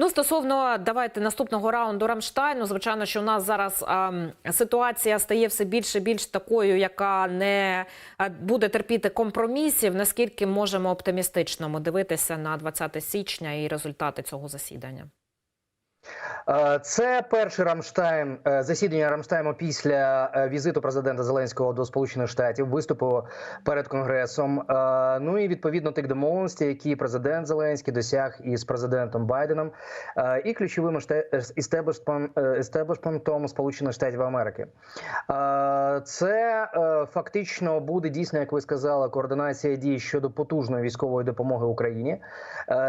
Ну, стосовно давайте наступного раунду Рамштайну, звичайно, що у нас зараз а, ситуація стає все більше більш такою, яка не е, буде терпіти компромісів. Наскільки можемо оптимістично дивитися на 20 січня і результати цього засідання? Е, Це перший Рамштайн е, засідання Рамштайму після е, візиту президента Зеленського до Сполучених Штатів, виступу перед конгресом. Ну і відповідно тих домовленостей, які президент Зеленський досяг із президентом Байденом і ключовим естеблішментом Сполучених Штатів Америки. Це фактично буде дійсно, як ви сказали, координація дій щодо потужної військової допомоги Україні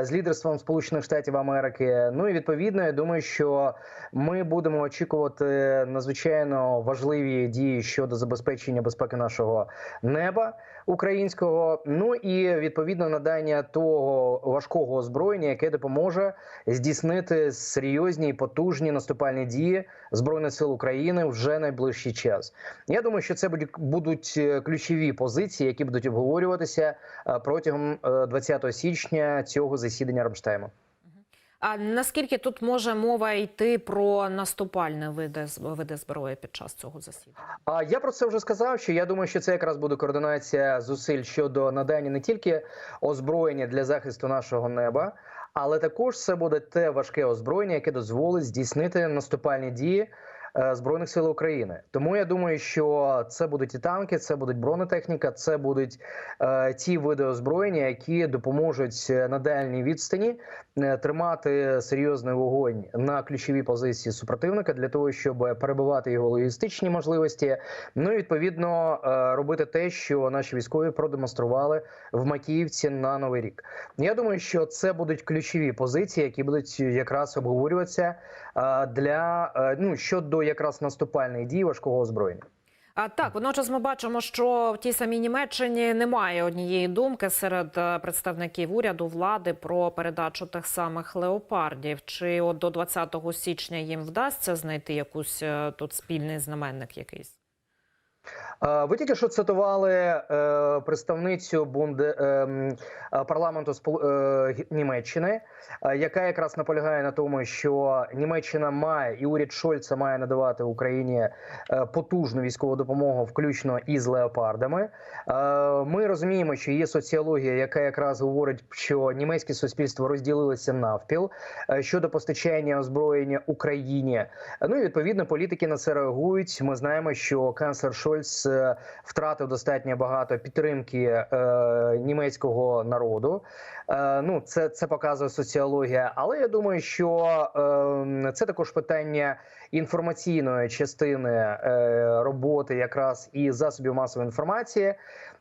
з лідерством Сполучених Штатів Америки. Ну і відповідно, я думаю, що ми будемо очікувати надзвичайно важливі дії щодо забезпечення безпеки нашого неба українського. Ну і відповідно надання того важкого озброєння, яке допоможе здійснити серйозні і потужні наступальні дії збройних сил України вже найближчий час. Я думаю, що це будуть- е, ключові позиції, які будуть обговорюватися е, протягом е, 20 січня цього засідання Рамштайму. А наскільки тут може мова йти про наступальне види, види зброї під час цього засідання? А я про це вже сказав. Що я думаю, що це якраз буде координація зусиль щодо надання не тільки озброєння для захисту нашого неба, але також це буде те важке озброєння, яке дозволить здійснити наступальні дії. Е, Збройних сил України, тому я думаю, що це будуть і танки, це будуть бронетехніка, це будуть е, ті види озброєння, які допоможуть е, на дальній відстані тримати серйозний вогонь на ключові позиції супротивника для того, щоб перебивати його логістичні можливості. Ну і відповідно робити те, що наші військові продемонстрували в Макіївці на новий рік. Я думаю, що це будуть ключові позиції, які будуть якраз обговорюватися для ну щодо якраз наступальних дій важкого озброєння. А так, водночас ми бачимо, що в тій самій Німеччині немає однієї думки серед е, представників уряду влади про передачу тих самих леопардів. Чи от до 20 січня їм вдасться знайти якусь е, тут спільний знаменник якийсь? Е, Ви тільки що цитували е, представницю Бунде е, парламенту Німеччини, яка якраз наполягає на тому, що Німеччина має і уряд Шольца має надавати Україні потужну військову допомогу, включно із леопардами. Ми розуміємо, що є соціологія, яка якраз говорить, що німецьке суспільство розділилося навпіл щодо постачання озброєння Україні. Ну і відповідно політики на це реагують. Ми знаємо, що канцлер Шольц е, втратив достатньо багато підтримки е, німецького народу. Е, ну, це, це показує соціологія. Але я думаю, що е, це також питання інформаційної частини е, роботи, якраз і засобів масової інформації.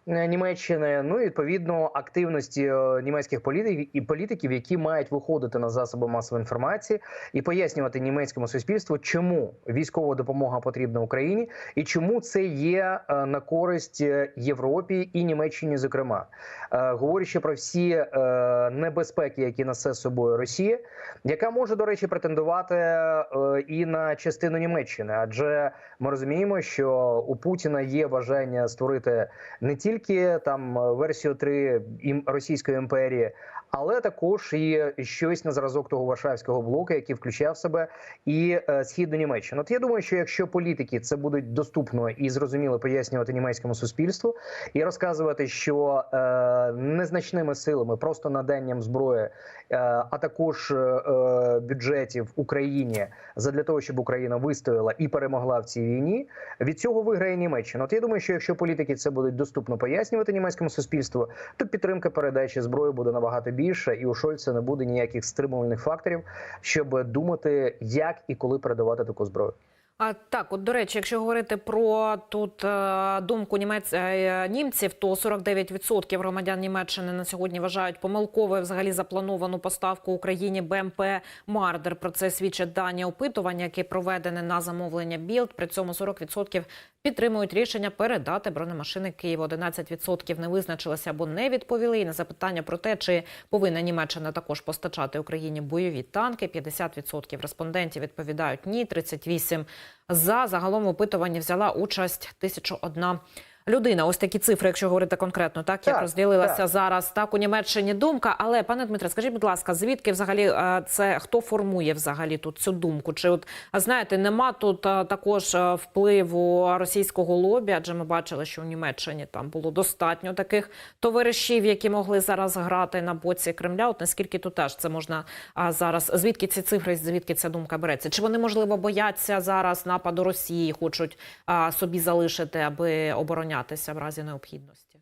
Е, Німеччини, ну і відповідно активності е, німецьких політиків і політиків, які мають виходити на засоби масової інформації і пояснювати німецькому суспільству, чому військова допомога потрібна Україні і чому це є е, на користь Європі і Німеччині, зокрема, говорячи про всі небезпеки, які несе з собою Росія, яка може до речі претендувати і на частину Німеччини, адже ми розуміємо, що у Путіна є бажання створити не тільки там версію 3 Російської імперії, але також і щось на зразок того Варшавського блоку, який включав в себе і е, східну Німеччину. От я думаю, що якщо політики це будуть доступно і зрозуміло пояснювати німецькому суспільству і розказувати, що е, незначними силами, просто наданням зброї, е, а також е, е, бюджетів Україні задля того, щоб Україна вистояла і перемогла в цій війні, від цього виграє Німеччина. От я думаю, що якщо політики це будуть доступно пояснювати німецькому суспільству, то підтримка передачі зброї буде набагато більша, і у Шольца не буде ніяких стримувальних факторів, щоб думати, як і коли передавати таку зброю. А так, от до речі, якщо говорити про тут е, думку німець е, німців, то 49% громадян Німеччини на сьогодні вважають помилковою взагалі заплановану поставку Україні БМП Мардер. Про це свідчать дані опитування, які проведені на замовлення Білд. При цьому 40% підтримують рішення передати бронемашини Києву. 11% не визначилися або не відповіли. І на запитання про те, чи повинна Німеччина також постачати Україні бойові танки. 50% респондентів відповідають ні, 38% за. Загалом в опитуванні взяла участь 1001 людина. Ось такі цифри, якщо говорити конкретно, так як розділилася так. зараз так у Німеччині думка. Але пане Дмитре, скажіть, будь ласка, звідки взагалі е, це хто формує взагалі тут цю думку? Чи от знаєте, нема тут е, також е, впливу російського лобі? Адже ми бачили, що в Німеччині там було достатньо таких товаришів, які могли зараз грати на боці Кремля. От наскільки тут теж це можна зараз? Звідки ці цифри, звідки ця думка береться? Чи вони можливо бояться зараз нападу Росії, хочуть собі залишити, аби оборонятися в разі необхідності?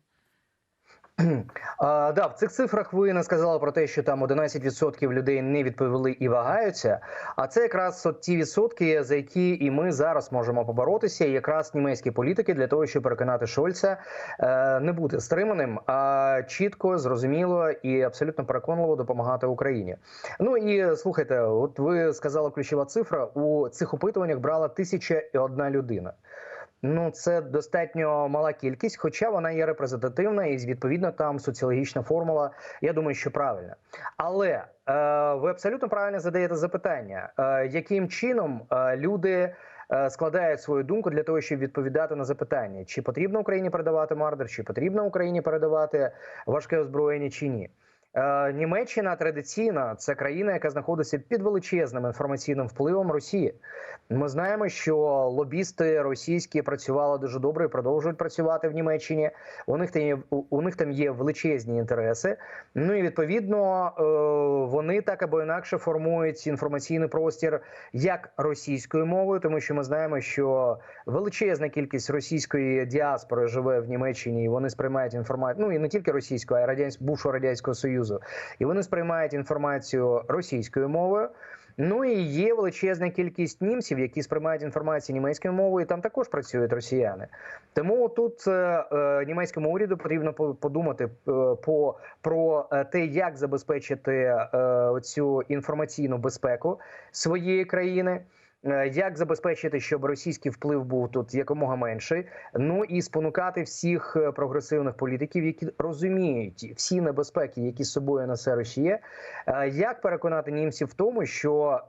А, да, в цих цифрах ви не сказали про те, що там 11% людей не відповіли і вагаються. А це якраз от ті відсотки, за які і ми зараз можемо поборотися. І якраз німецькі політики для того, щоб переконати Шольца е, не бути стриманим, а чітко, зрозуміло і абсолютно переконливо допомагати Україні. Ну і слухайте, от ви сказали ключова цифра у цих опитуваннях брала тисяча і одна людина. Ну, це достатньо мала кількість, хоча вона є репрезентативна і відповідно там соціологічна формула. Я думаю, що правильна. Але е, ви абсолютно правильно задаєте запитання, е, яким чином е, люди. е, Складають свою думку для того, щоб відповідати на запитання, чи потрібно Україні передавати мардер, чи потрібно Україні передавати важке озброєння, чи ні. Е, Німеччина традиційна це країна, яка знаходиться під величезним інформаційним впливом Росії. Ми знаємо, що лобісти російські працювали дуже добре і продовжують працювати в Німеччині. У них там є, у- них там є величезні інтереси. Ну і відповідно е, вони так або інакше формують інформаційний простір як російською мовою, тому що ми знаємо, що величезна кількість російської діаспори живе в Німеччині, і вони сприймають інформацію. Ну і не тільки російською, а й радянсь... бувшого радянського союзу, і вони сприймають інформацію російською мовою. Ну і є величезна кількість німців, які сприймають інформацію німецькою мовою, і там також працюють росіяни. Тому тут е, е, німецькому уряду потрібно по- подумати е, по про е, те, як забезпечити е, цю інформаційну безпеку своєї країни. Е, Як забезпечити, щоб російський вплив був тут якомога менший? Ну і спонукати всіх е, прогресивних політиків, які розуміють всі небезпеки, які з собою несе Росія, Е, Як переконати німців в тому, що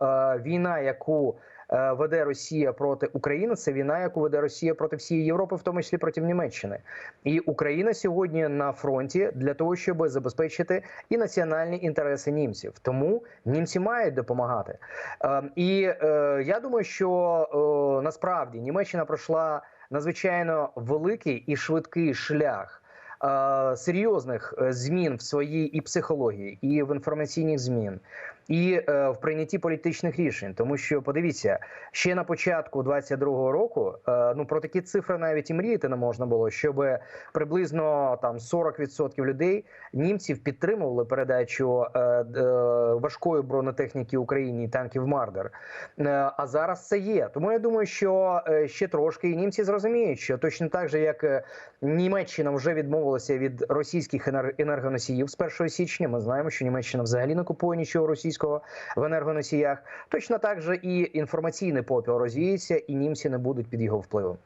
війна, яку веде Росія проти України, це війна, яку веде Росія проти всієї Європи, в тому числі проти Німеччини, і Україна сьогодні на фронті для того, щоб забезпечити і національні інтереси німців. Тому німці мають допомагати. Е, І е, я думаю, що е, насправді Німеччина пройшла надзвичайно великий і швидкий шлях е, серйозних е, змін в своїй і психології, і в інформаційних змін, і е, в прийнятті політичних рішень. Тому що подивіться, ще на початку 22-го року, е, ну про такі цифри навіть і мріяти не можна було, щоб приблизно там 40% людей німців підтримували передачу е, е, важкої бронетехніки Україні танків Мардер. Е, А зараз це є. Тому я думаю, що е, ще трошки і німці зрозуміють, що точно так же, як е, Німеччина вже відмовилася від російських енер- енергоносіїв з 1 січня. Ми знаємо, що Німеччина взагалі не купує нічого російського в енергоносіях. Точно так же і інформаційний попіл розвіється, і німці не будуть під його впливом.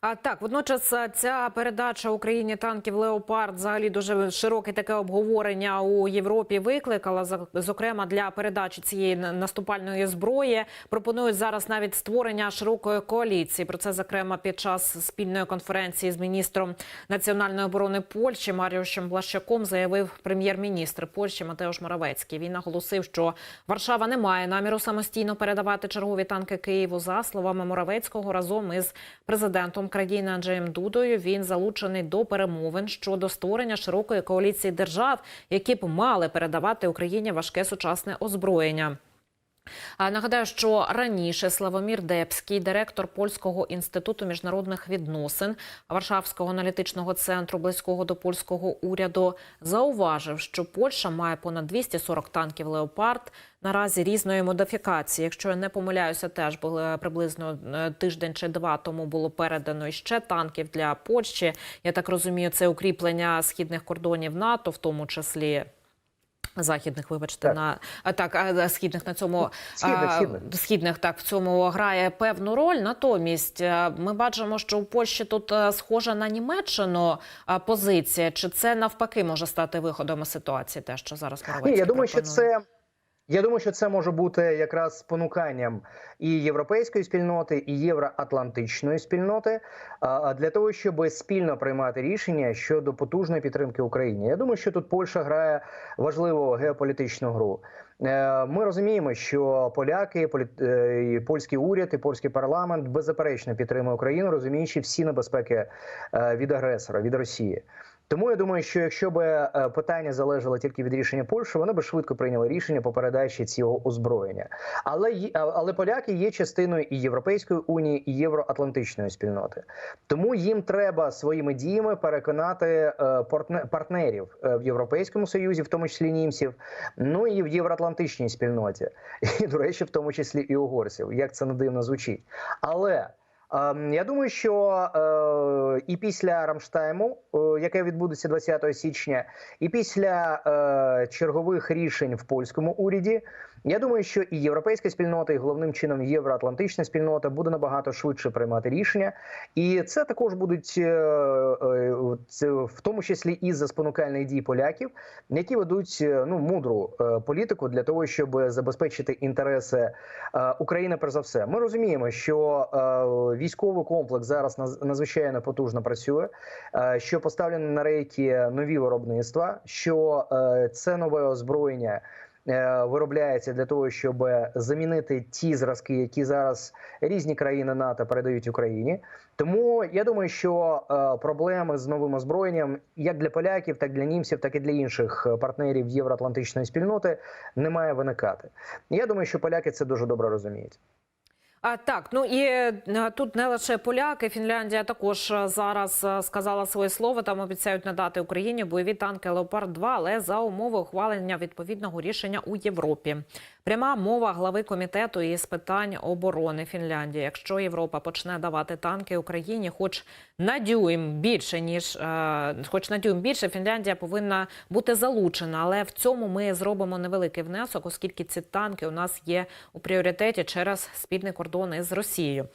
А так, водночас ця передача Україні танків Леопард взагалі дуже широке таке обговорення у Європі викликала. Зокрема, для передачі цієї наступальної зброї пропонують зараз навіть створення широкої коаліції. Про це зокрема під час спільної конференції з міністром національної оборони Польщі Маріушем Блащаком заявив прем'єр-міністр Польщі Матеуш Моравецький. Він наголосив, що Варшава не має наміру самостійно передавати чергові танки Києву. За словами Моравецького, разом із президентом країни Анджеєм Дудою він залучений до перемовин щодо створення широкої коаліції держав, які б мали передавати Україні важке сучасне озброєння. Нагадаю, що раніше Славомір Депський, директор польського інституту міжнародних відносин Варшавського аналітичного центру близького до польського уряду, зауважив, що Польща має понад 240 танків Леопард наразі різної модифікації. Якщо я не помиляюся, теж були приблизно е, тиждень чи два тому було передано ще танків для Польщі. Я так розумію, це укріплення східних кордонів НАТО, в тому числі. Західних, вибачте, Так. на а, так, а, східних на цьому Східних, а, східних. східних так в цьому грає певну роль. Натомість е, ми бачимо, що у Польщі тут е, схожа на Німеччину е, позиція. Чи це навпаки може стати виходом із ситуації? Те, що зараз Ні, я думаю, що це. Я думаю, що це може бути якраз спонуканням і європейської спільноти, і євроатлантичної спільноти для того, щоб спільно приймати рішення щодо потужної підтримки Україні. Я думаю, що тут Польща грає важливу геополітичну гру. Е, Ми розуміємо, що поляки, е, і польський уряд і польський парламент беззаперечно підтримує Україну, розуміючи всі небезпеки е, від агресора, від Росії. Тому я думаю, що якщо б е, питання залежало тільки від рішення Польщі, вони б швидко прийняли рішення по передачі цього озброєння. Але але поляки є частиною і Європейської унії, і євроатлантичної спільноти. Тому їм треба своїми діями переконати е, партнерів е, в Європейському Союзі, в тому числі німців, ну і в євроатлантичній спільноті, і до речі, в тому числі і угорців. Як це не дивно звучить, але. Ем, Я думаю, що е, і після Рамштайму, е, яке відбудеться 20 січня, і після е, чергових рішень в польському уряді, я думаю, що і європейська спільнота, і головним чином євроатлантична спільнота буде набагато швидше приймати рішення, і це також будуть е, е, це в тому числі і за спонукальних дій поляків, які ведуть е, ну мудру політику для того, щоб забезпечити інтереси України. Перш за все, ми розуміємо, що військовий комплекс зараз надзвичайно потужно працює, що поставлені на рейки нові виробництва, що це нове озброєння. Е, Виробляється для того, щоб замінити ті зразки, які зараз різні країни НАТО передають Україні. Тому я думаю, що е, проблеми з новим озброєнням як для поляків, так і для німців, так і для інших партнерів євроатлантичної спільноти не має виникати. Я думаю, що поляки це дуже добре розуміють. А так, ну і е, тут не лише поляки, Фінляндія також е, зараз е, сказала своє слово. Там обіцяють надати Україні бойові танки Леопард 2 але за умови ухвалення відповідного рішення у Європі. Пряма мова глави комітету із питань оборони Фінляндії. Якщо Європа почне давати танки Україні, хоч на дюйм більше ніж е, хоч на дюйм більше, Фінляндія повинна бути залучена. Але в цьому ми зробимо невеликий внесок, оскільки ці танки у нас є у пріоритеті через спільний кордон із Росією.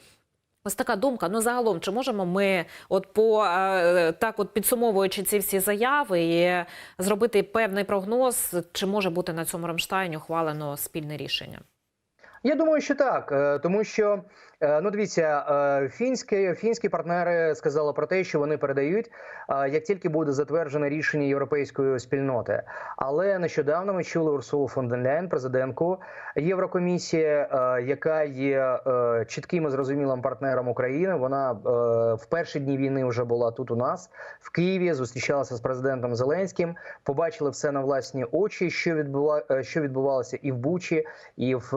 Ось така думка. Ну загалом, чи можемо ми, от по е, так, от підсумовуючи ці всі заяви, і зробити певний прогноз, чи може бути на цьому Рамштайні ухвалено спільне рішення? Я думаю, що так, е, тому що е, ну дивіться, е, фінські фінські партнери сказали про те, що вони передають, як тільки буде затверджене рішення європейської спільноти. Але нещодавно ми чули Урсулу фон ден Ляйн, президентку Єврокомісії, яка є чітким і зрозумілим партнером України. Вона в перші дні війни вже була тут у нас в Києві. Зустрічалася з президентом Зеленським. Побачили все на власні очі, що відбула що відбувалося і в Бучі, і в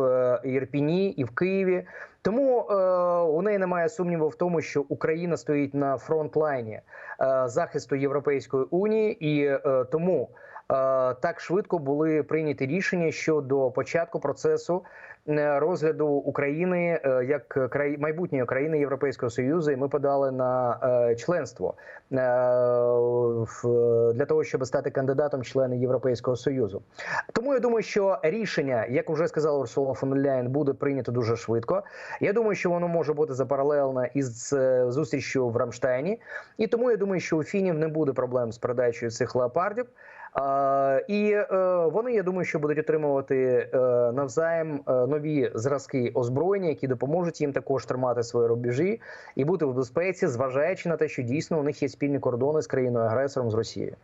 Ірпіні, і в Києві. Тому е, у неї немає сумніву в тому, що Україна стоїть на фронтлайні е, захисту Європейської унії, і е, тому е, так швидко були прийняті рішення щодо початку процесу розгляду України е, як краї майбутньої країни Європейського союзу. І ми подали на е, членство е, для того, щоб стати кандидатом члени Європейського союзу. Тому я думаю, що рішення, як вже сказала Урсула фон Ляйн, буде прийнято дуже швидко. Я думаю, що воно може бути запаралельно із е, зустрічю в Рамштайні, і тому я думаю, що у фінів не буде проблем з передачею цих леопардів. І е, вони, я думаю, що будуть отримувати е, навзаєм е, нові зразки озброєння, які допоможуть їм також тримати свої рубежі і бути в безпеці, зважаючи на те, що дійсно у них є спільні кордони з країною агресором з Росією.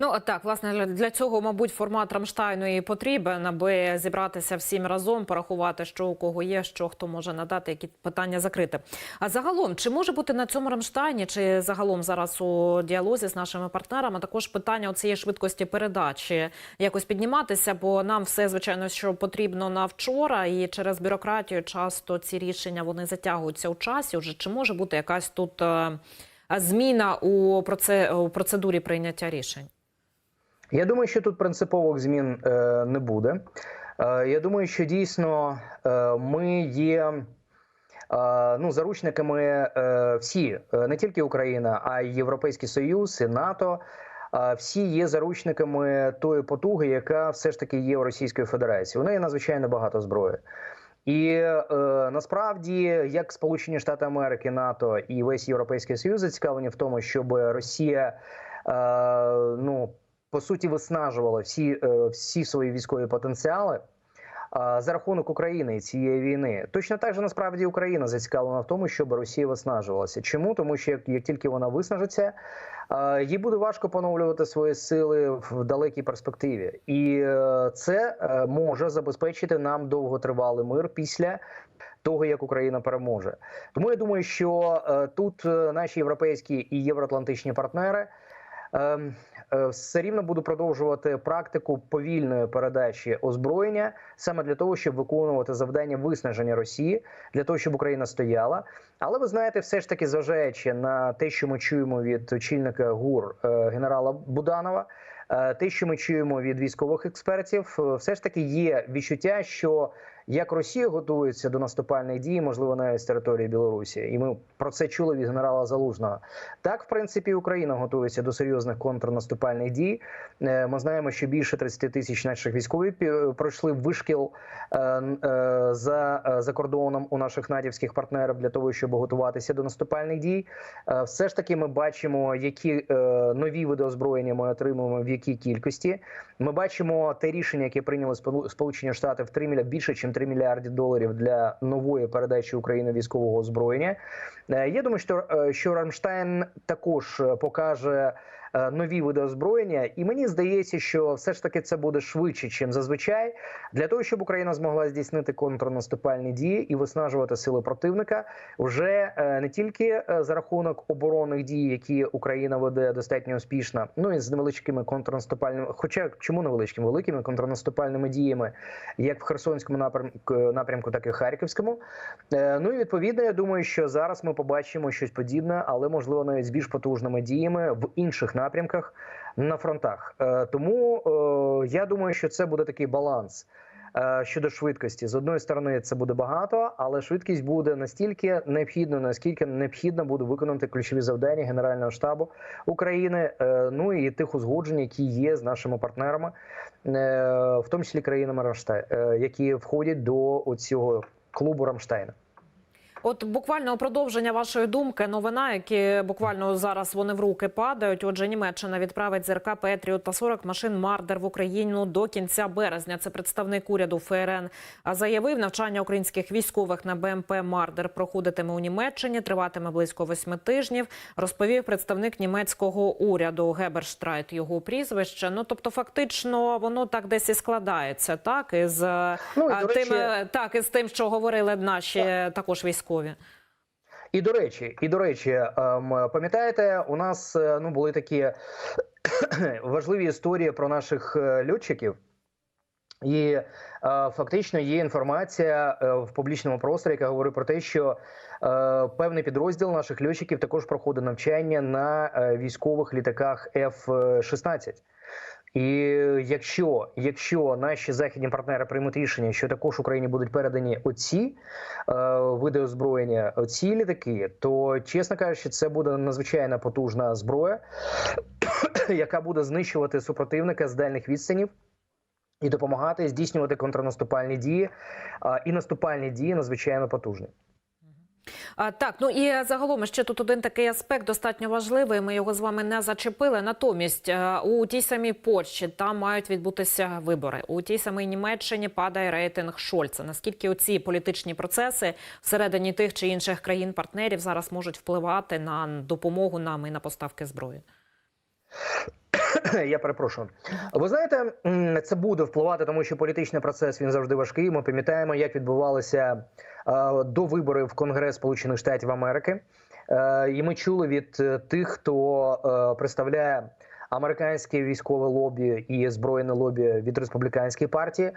Ну а так, власне, для- цього, мабуть, формат Рамштайну і потрібен, аби зібратися всім разом, порахувати, що у кого є, що хто може надати, які питання закрити. А загалом, чи може бути на цьому Рамштайні, чи загалом зараз у діалозі з нашими партнерами також питання цієї швидкості передачі якось підніматися? Бо нам все звичайно, що потрібно на вчора, і через бюрократію часто ці рішення вони затягуються у часі. Уже чи може бути якась тут е, зміна у процедурі прийняття рішень? Я думаю, що тут принципових змін е, не буде. Е, я думаю, що дійсно е, ми є е, ну, заручниками е, всі, е, не тільки Україна, а й Європейський Союз і НАТО. Всі є заручниками тої потуги, яка все ж таки є у Російської Федерації. У неї надзвичайно багато зброї. І насправді, як Сполучені Штати Америки, НАТО і весь Європейський Союз зацікавлені в тому, щоб Росія ну по суті виснажувала всі, е, всі свої військові потенціали. за рахунок України і цієї війни. Точно так же насправді Україна зацікавлена в тому, щоб Росія виснажувалася. Чому? Тому що як, як тільки вона виснажиться, їй буде важко поновлювати свої сили в далекій перспективі, і е, це е, може забезпечити нам довготривалий мир після. Того як Україна переможе, тому я думаю, що е, тут наші європейські і євроатлантичні партнери все рівно будуть продовжувати практику повільної передачі озброєння саме для того, щоб виконувати завдання виснаження Росії, для того, щоб Україна стояла. Але ви знаєте, все ж таки, зважаючи на те, що ми чуємо від очільника ГУР е, генерала Буданова. е, Те, що ми чуємо від військових експертів, е, все ж таки є відчуття, що як Росія готується до наступальних дій, можливо, навіть з території Білорусі, і ми про це чули від генерала Залужного. Так, в принципі, Україна готується до серйозних контрнаступальних дій. Е, Ми знаємо, що більше 30 тисяч наших військових пройшли вишкіл е, е, за, за кордоном у наших натівських партнерів для того, щоб готуватися до наступальних дій. Все ж таки, ми бачимо, які нові види озброєння ми отримуємо в якій кількості. Ми бачимо те рішення, яке прийняли Сполу- Сполучені Штати в 3 мільярди більше, ніж 3 мільярди доларів для нової передачі України військового озброєння. Е, Я думаю, що, е, що Рамштайн також е, покаже. Е, Нові види озброєння, і мені здається, що все ж таки це буде швидше, ніж зазвичай, для того, щоб Україна змогла здійснити контрнаступальні дії і виснажувати сили противника вже е, не тільки е, за рахунок оборонних дій, які Україна веде достатньо успішно, ну і з невеличкими контрнаступальними, хоча чому невеличкими, великими контрнаступальними діями, як в Херсонському напрямку, напрямку, так і в Харківському. Ну і відповідно, я думаю, що зараз ми побачимо щось подібне, але можливо навіть з більш потужними діями в інших напрямках на фронтах. Е, Тому е, я думаю, що це буде такий баланс. Е, Щодо швидкості, з одної сторони, це буде багато, але швидкість буде настільки необхідною, наскільки необхідно буде виконати ключові завдання Генерального штабу України, ну і тих узгоджень, які є з нашими партнерами, в тому числі країнами Рамштайн, які входять до цього клубу Рамштайна. От буквально у продовження вашої думки, новина, які буквально зараз вони в руки падають. Отже, Німеччина відправить ЗРК Петріот та 40 машин Мардер в Україну до кінця березня. Це представник уряду ФРН заявив, навчання українських військових на БМП Мардер проходитиме у Німеччині, триватиме близько восьми тижнів. Розповів представник німецького уряду Геберштрайт його прізвище. Ну тобто, фактично, воно так десь і складається, так із Ну, і, речі- тим, е, так із тим, що говорили наші також військові. І до речі, і до речі, ем, пам'ятаєте, у нас е, ну були такі важливі історії про наших е, льотчиків. І е, фактично є інформація е, в публічному просторі, яка говорить про те, що певний підрозділ наших льотчиків також проходить навчання на е, військових літаках F-16. І якщо, якщо наші західні партнери приймуть рішення, що також Україні будуть передані оці е, види озброєння, оці літаки, то чесно кажучи, це буде надзвичайно потужна зброя, яка буде знищувати супротивника з дальних відстанів. І допомагати здійснювати контрнаступальні дії, і наступальні дії надзвичайно потужні. Так, ну і загалом ще тут один такий аспект достатньо важливий. Ми його з вами не зачепили. Натомість е, у тій самій Польщі там мають відбутися вибори. У тій самій Німеччині падає рейтинг Шольца. Наскільки оці політичні процеси всередині тих чи інших країн-партнерів зараз можуть впливати на допомогу нам і на поставки зброї? Я перепрошую. Ви знаєте, це буде впливати, тому що політичний процес він завжди важкий. Ми пам'ятаємо, як відбувалося е, до виборів в Конгрес Сполучених Штатів Америки. Е, і ми чули від е, тих, хто представляє. Американське військове лобі і збройне лобі від республіканської партії,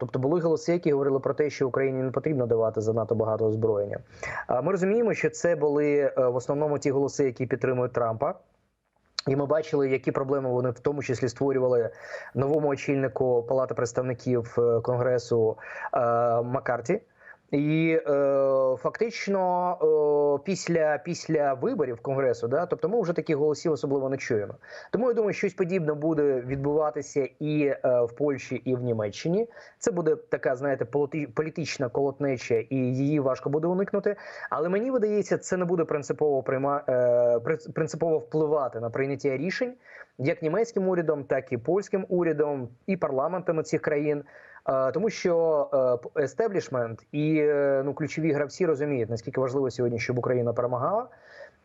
тобто були голоси, які говорили про те, що Україні не потрібно давати занадто багато озброєння. Ми розуміємо, що це були в основному ті голоси, які підтримують Трампа. І ми бачили, які проблеми вони в тому числі створювали новому очільнику Палати представників е, Конгресу е, Маккарті. І е, фактично е, після після виборів конгресу, да, тобто ми вже таких голосів особливо не чуємо. Тому я думаю, щось подібне буде відбуватися і е, в Польщі, і в Німеччині. Це буде така, знаєте, політи- політична колотнеча, і її важко буде уникнути. Але мені видається, це не буде принципово прийма е, принципово впливати на прийняття рішень як німецьким урядом, так і польським урядом і парламентами цих країн. Е, Тому що естеблішмент і е, ну ключові гравці розуміють наскільки важливо сьогодні, щоб Україна перемагала.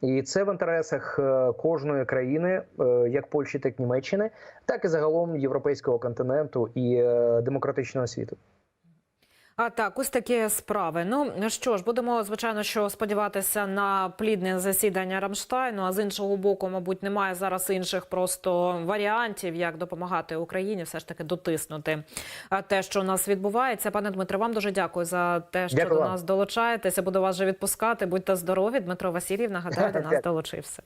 І це в інтересах е, кожної країни, е, як Польщі, так і Німеччини, так і загалом європейського континенту і е, демократичного світу. А так, ось такі справи. Ну що ж, будемо звичайно, що сподіватися на плідне засідання Рамштайну. А з іншого боку, мабуть, немає зараз інших просто варіантів, як допомагати Україні, все ж таки дотиснути те, що у нас відбувається. Пане Дмитре, вам дуже дякую за те, що Дякую до нас долучаєтеся. Буду вас вже відпускати. Будьте здорові. Дмитро Васильєв, нагадаю, до нас долучився.